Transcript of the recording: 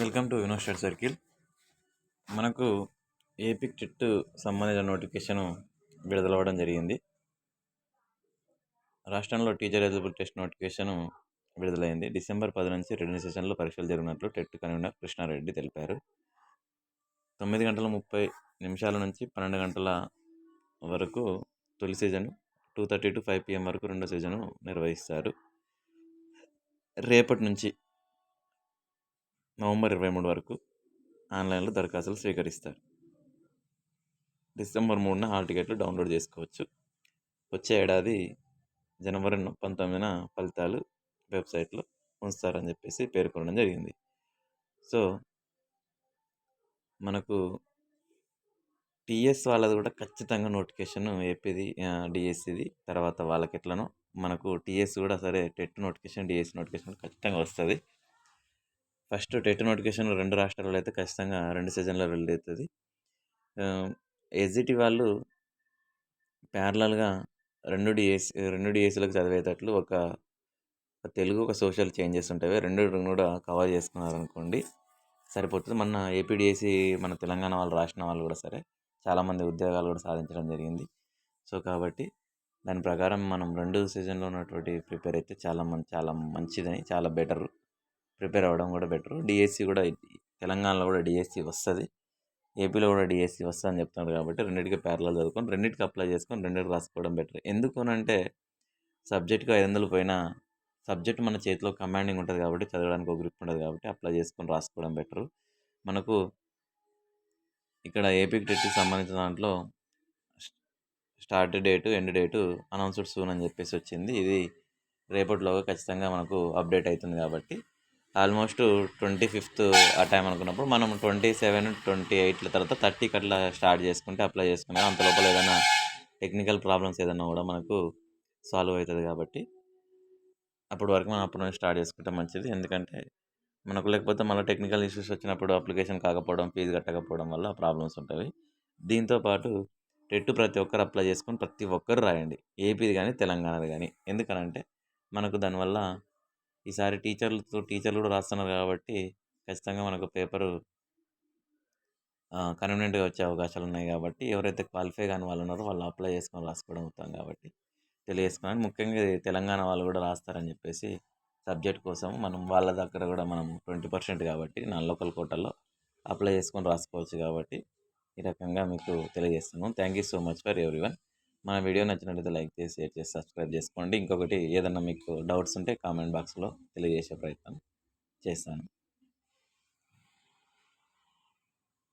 Welcome to university circle మనకు ఏపిక్ TET సంబంధించిన నోటిఫికేషన్ విడుదలవ్వడం జరిగింది. రాష్ట్రంలో టీచర్ ఎలిజిబుల్ టెస్ట్ నోటిఫికేషన్ విడుదలైంది. డిసెంబర్ పది నుంచి రెండు సెషన్లో పరీక్షలు జరిగినట్లు టెట్ కన్వీనర్ కృష్ణారెడ్డి తెలిపారు. తొమ్మిది గంటల ముప్పై నిమిషాల నుంచి పన్నెండు గంటల వరకు తొలి session two thirty to five PM వరకు రెండో సీజను నిర్వహిస్తారు. రేపటి నుంచి నవంబర్ ఇరవై మూడు వరకు ఆన్లైన్లో దరఖాస్తులు స్వీకరిస్తారు. డిసెంబర్ మూడున హాల్ టికెట్లు డౌన్లోడ్ చేసుకోవచ్చు. వచ్చే ఏడాది జనవరి పంతొమ్మిదిన ఫలితాలు వెబ్సైట్లో ఉంచుతారని చెప్పేసి పేర్కొనడం జరిగింది. సో మనకు టీఎస్ వాళ్ళది కూడా ఖచ్చితంగా నోటిఫికేషన్ ఏపీది డిఎస్సిది తర్వాత వాళ్ళకి ఎట్లనో మనకు టీఎస్ కూడా సరే టెట్ నోటిఫికేషన్ డిఎస్సి నోటిఫికేషన్ ఖచ్చితంగా వస్తుంది. ఫస్ట్ టెట్ నోటిఫికేషన్ రెండు రాష్ట్రాల్లో అయితే ఖచ్చితంగా రెండు సీజన్లో రిలీజ్ అవుతుంది. ఎస్జిటి వాళ్ళు ప్యారలల్గా రెండు డిఎస్ రెండు డిఎస్సీలకు చదివేటట్లు ఒక తెలుగు ఒక సోషల్ చేంజెస్ ఉంటాయి. రెండు కూడా కవర్ చేసుకున్నారు అనుకోండి సరిపోతుంది. మన ఏపీడిఎస్సి మన తెలంగాణ వాళ్ళు రాసిన వాళ్ళు కూడా సరే చాలామంది ఉద్యోగాలు కూడా సాధించడం జరిగింది. సో కాబట్టి దాని ప్రకారం మనం రెండు సీజన్లో ఉన్నటువంటి ప్రిపేర్ అయితే చాలా మంచి చాలా మంచిదని చాలా బెటర్. ప్రిపేర్ అవ్వడం కూడా బెటర్. డిఎస్సి కూడా తెలంగాణలో కూడా డిఎస్సి వస్తుంది. ఏపీలో కూడా డిఎస్సి వస్తుంది అని చెప్తున్నారు కాబట్టి రెండింటికి ప్యారలో చదువుకొని రెండింటికి అప్లై చేసుకొని రెండింటికి రాసుకోవడం బెటర్. ఎందుకు అంటే సబ్జెక్ట్కి ఐదు వందలు పోయినా సబ్జెక్ట్ మన చేతిలో కమాండింగ్ ఉంటుంది కాబట్టి చదవడానికి ఒక గ్రిప్ ఉంటుంది కాబట్టి అప్లై చేసుకొని రాసుకోవడం బెటర్. మనకు ఇక్కడ ఏపీకి టెట్కి సంబంధించిన దాంట్లో start date end date announced soon అని చెప్పేసి వచ్చింది. ఇది రేపటిలోగా ఖచ్చితంగా మనకు అప్డేట్ అవుతుంది కాబట్టి ఆల్మోస్ట్ ట్వంటీ ఫిఫ్త్ ఆ టైం అనుకున్నప్పుడు మనం ట్వంటీ సెవెన్ ట్వంటీ ఎయిట్ల తర్వాత థర్టీకి అట్లా స్టార్ట్ చేసుకుంటే అప్లై చేసుకున్నాం. అంత లోపల ఏదైనా టెక్నికల్ ప్రాబ్లమ్స్ ఏదైనా కూడా మనకు సాల్వ్ అవుతుంది కాబట్టి అప్పటి వరకు మనం అప్పటి నుంచి స్టార్ట్ చేసుకుంటే మంచిది. ఎందుకంటే మనకు లేకపోతే మళ్ళీ టెక్నికల్ ఇష్యూస్ వచ్చినప్పుడు అప్లికేషన్ కాకపోవడం ఫీజు కట్టకపోవడం వల్ల ప్రాబ్లమ్స్ ఉంటాయి. దీంతోపాటు టెట్ ప్రతి ఒక్కరు అప్లై చేసుకొని ప్రతి ఒక్కరు రాయండి. ఏపీది కానీ తెలంగాణది కానీ. ఎందుకనంటే మనకు దానివల్ల ఈసారి టీచర్లతో టీచర్లు కూడా రాస్తున్నారు కాబట్టి ఖచ్చితంగా మనకు పేపరు కన్వీనియంట్గా వచ్చే అవకాశాలు ఉన్నాయి కాబట్టి ఎవరైతే క్వాలిఫై కాని వాళ్ళు ఉన్నారో వాళ్ళు అప్లై చేసుకొని రాసుకోవడం అవుతాం కాబట్టి తెలియజేసుకున్నాను. ముఖ్యంగా తెలంగాణ వాళ్ళు కూడా రాస్తారని చెప్పేసి సబ్జెక్ట్ కోసం మనం వాళ్ళ దగ్గర కూడా మనం ట్వంటీ పర్సెంట్ కాబట్టి నా లోకల్ కోటల్లో అప్లై చేసుకొని రాసుకోవచ్చు కాబట్టి ఈ రకంగా మీకు తెలియజేస్తున్నాను. Thank you so much for everyone. మన వీడియో నచ్చినట్లయితే లైక్ చేసి షేర్ చేసి సబ్స్క్రైబ్ చేసుకోండి. ఇంకొకటి ఏదన్నా మీకు డౌట్స్ ఉంటే కామెంట్ బాక్స్లో తెలియజేసే ప్రయత్నం చేస్తాను.